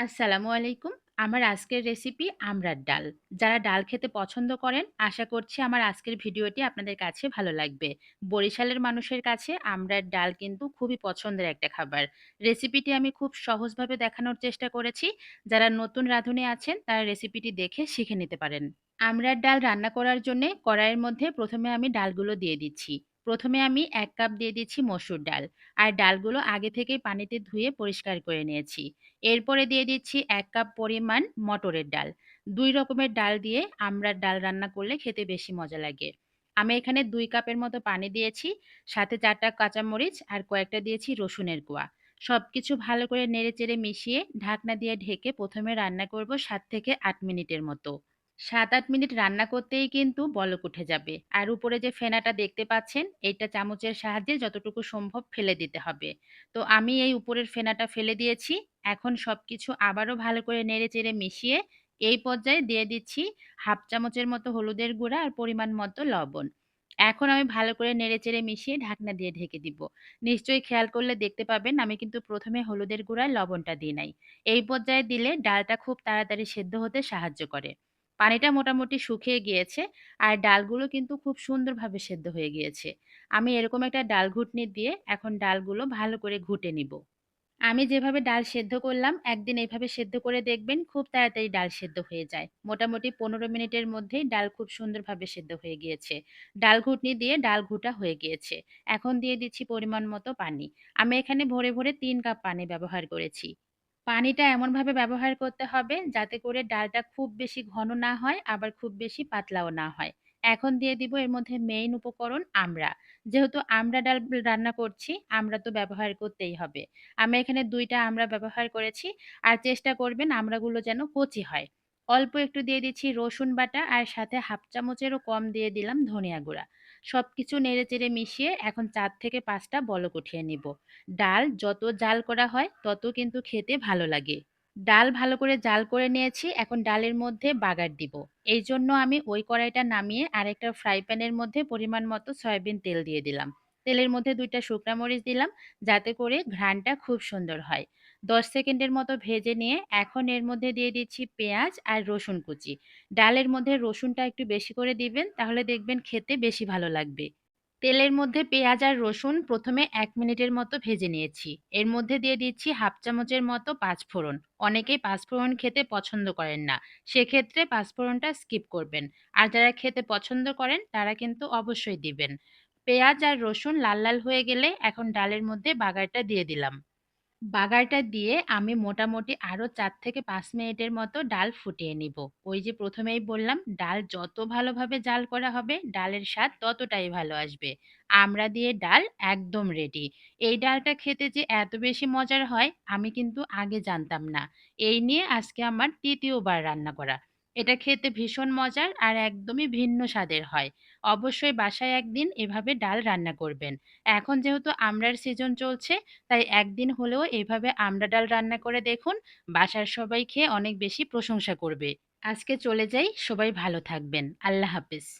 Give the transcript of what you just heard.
আসসালামু আলাইকুম। আমার আজকের রেসিপি আমরার ডাল। যারা ডাল খেতে পছন্দ করেন, আশা করছি আমার আজকের ভিডিওটি আপনাদের কাছে ভালো লাগবে। বরিশালের মানুষের কাছে আমড়ার ডাল কিন্তু খুবই পছন্দের একটা খাবার। রেসিপিটি আমি খুব সহজভাবে দেখানোর চেষ্টা করেছি। যারা নতুন রাঁধুনি আছেন, তারা রেসিপিটি দেখে শিখে নিতে পারেন। আমড়ার ডাল রান্না করার জন্যে কড়াইয়ের মধ্যে প্রথমে আমি ডালগুলো দিয়ে দিচ্ছি। ১ম এ আমি এক কাপ দিয়ে দিচ্ছি মসুর ডাল। আর ডালগুলো আগে থেকেই পানিতে ধুয়ে পরিষ্কার করে নিয়েছি। এরপরে দিয়ে দিচ্ছি এক কাপ পরিমাণ মটরের ডাল। দুই রকমের ডাল দিয়ে আমরা ডাল রান্না করলে খেতে বেশি মজা লাগে। আমি এখানে দুই কাপের মতো পানি দিয়েছি, সাথে চারটা কাঁচামরিচ আর কয়েকটা দিয়েছি রসুনের কোয়া। সবকিছু ভালো করে নেড়েচেড়ে মিশিয়ে ঢাকনা দিয়ে ঢেকে প্রথমে রান্না করব সাত থেকে আট মিনিটের মতো। ৭-৮ মিনিট রান্না করতেই কিন্তু বলক উঠে যাবে। আর উপরে যে ফেনাটা দেখতে পাচ্ছেন, এইটা চামচের সাহায্যে যতটুকু সম্ভব ফেলে দিতে হবে। তো আমি এই উপরের ফেনাটা ফেলে দিয়েছি। এখন সব কিছু আবারও ভালো করে নেড়ে চেড়ে মিশিয়ে এই পর্যায়ে দিয়ে দিচ্ছি হাফ চামচের মতো হলুদের গুঁড়া আর পরিমাণ মতো লবণ। এখন আমি ভালো করে নেড়েচেড়ে মিশিয়ে ঢাকনা দিয়ে ঢেকে দিব। নিশ্চয়ই খেয়াল করলে দেখতে পাবেন আমি কিন্তু প্রথমে হলুদের গুঁড়ায় লবণটা দিই নাই। এই পর্যায়ে দিলে ডালটা খুব তাড়াতাড়ি সেদ্ধ হতে সাহায্য করে। পানিটা মোটামুটি শুকিয়ে গিয়েছে আর ডালগুলো কিন্তু খুব সুন্দরভাবে সেদ্ধ হয়ে গিয়েছে। আমি এরকম একটা ডাল ঘুটনি দিয়ে এখন ডালগুলো ভালো করে ঘুটে নিব। আমি যেভাবে ডাল সেদ্ধ করলাম, একদিন এইভাবে সেদ্ধ করে দেখবেন খুব তাড়াতাড়ি ডাল সেদ্ধ হয়ে যায়। মোটামুটি ১৫ মিনিটের মধ্যেই ডাল খুব সুন্দরভাবে সেদ্ধ হয়ে গিয়েছে। ডাল ঘুটনি দিয়ে ডাল ঘুটা হয়ে গিয়েছে। এখন দিয়ে দিচ্ছি পরিমাণ মতো পানি। আমি এখানে ভরে, ভরে তিন কাপ পানি ব্যবহার করেছি। পানিটা এমনভাবে ব্যবহার করতে হবে যাতে করে ডালটা খুব বেশি ঘন না হয় আবার খুব বেশি পাতলাও না হয়। এখন দিয়ে দিব এর মধ্যে মেইন উপকরণ আমড়া। যেহেতু আমড়া ডাল রান্না করছি, আমরা তো ব্যবহার করতেই হবে। আমি এখানে ২ টা আমড়া ব্যবহার করেছি। আর চেষ্টা করবেন আমড়াগুলো যেন কচি হয়। অল্প একটু দিয়ে দিচ্ছি রসুন বাটা আর সাথে হাফ চামচেরও কম দিয়ে দিলাম ধনিয়া গুঁড়া। সবকিছু নেড়েচেড়ে মিশিয়ে এখন চার থেকে পাঁচটা বলক উঠিয়ে নিব। ডাল যত জাল করা হয় তত কিন্তু খেতে ভালো লাগে। ডাল ভালো করে জাল করে নিয়েছি, এখন ডালের মধ্যে বাগার দিব। এই জন্য আমি ওই কড়াইটা নামিয়ে আরেকটা ফ্রাই প্যানের মধ্যে পরিমাণ মতো সয়াবিন তেল দিয়ে দিলাম। তেলের মধ্যে ২ টা শুকনা মরিচ দিলাম যাতে করে ঘ্রাণটা খুব সুন্দর হয়। ১০ সেকেন্ডের মতো ভেজে নিয়ে এখন এর মধ্যে দিয়ে দিচ্ছি পেঁয়াজ আর রসুন কুচি। ডালের মধ্যে রসুনটা একটু বেশি করে দিবেন তাহলে দেখবেন খেতে বেশি ভালো লাগবে। তেলের মধ্যে পেঁয়াজ আর রসুন প্রথমে এক মিনিটের মতো ভেজে নিয়েছি। এর মধ্যে দিয়ে দিচ্ছি হাফ চামচের মতো পাঁচফোড়ন। অনেকেই পাঁচফোড়ন খেতে পছন্দ করেন না। সেক্ষেত্রে পাঁচফোড়নটা স্কিপ করবেন। আর যারা খেতে পছন্দ করেন তারা কিন্তু অবশ্যই দিবেন। পেঁয়াজ আর রসুন লাল, লাল হয়ে গেলে এখন ডালের মধ্যে বাগারটা দিয়ে দিলাম। বাগারটা দিয়ে আমি মোটামুটি আরও চার থেকে পাঁচ মিনিটের মতো ডাল ফুটিয়ে নিব। ওই যে প্রথমেই বললাম, ডাল যত ভালোভাবে জাল করা হবে, ডালের স্বাদ ততটাই ভালো আসবে। আমরা দিয়ে ডাল একদম রেডি। এই ডালটা খেতে যে এত বেশি মজার হয়, আমি কিন্তু আগে জানতাম না। এই নিয়ে আজকে আমার তৃতীয়বার রান্না করা। এটা খেতে ভীষণ মজার আর একদমই ভিন্ন স্বাদের হয়। অবশ্যই বাসায় একদিন এভাবে ডাল রান্না করবেন। এখন যেহেতু আমড়ার সিজন চলছে তাই একদিন হলেও এভাবে আমড়া ডাল রান্না করে দেখুন। বাসার সবাই খেয়ে অনেক বেশি প্রশংসা করবে। আজকে চলে যাই, সবাই ভালো থাকবেন। আল্লাহ হাফেজ।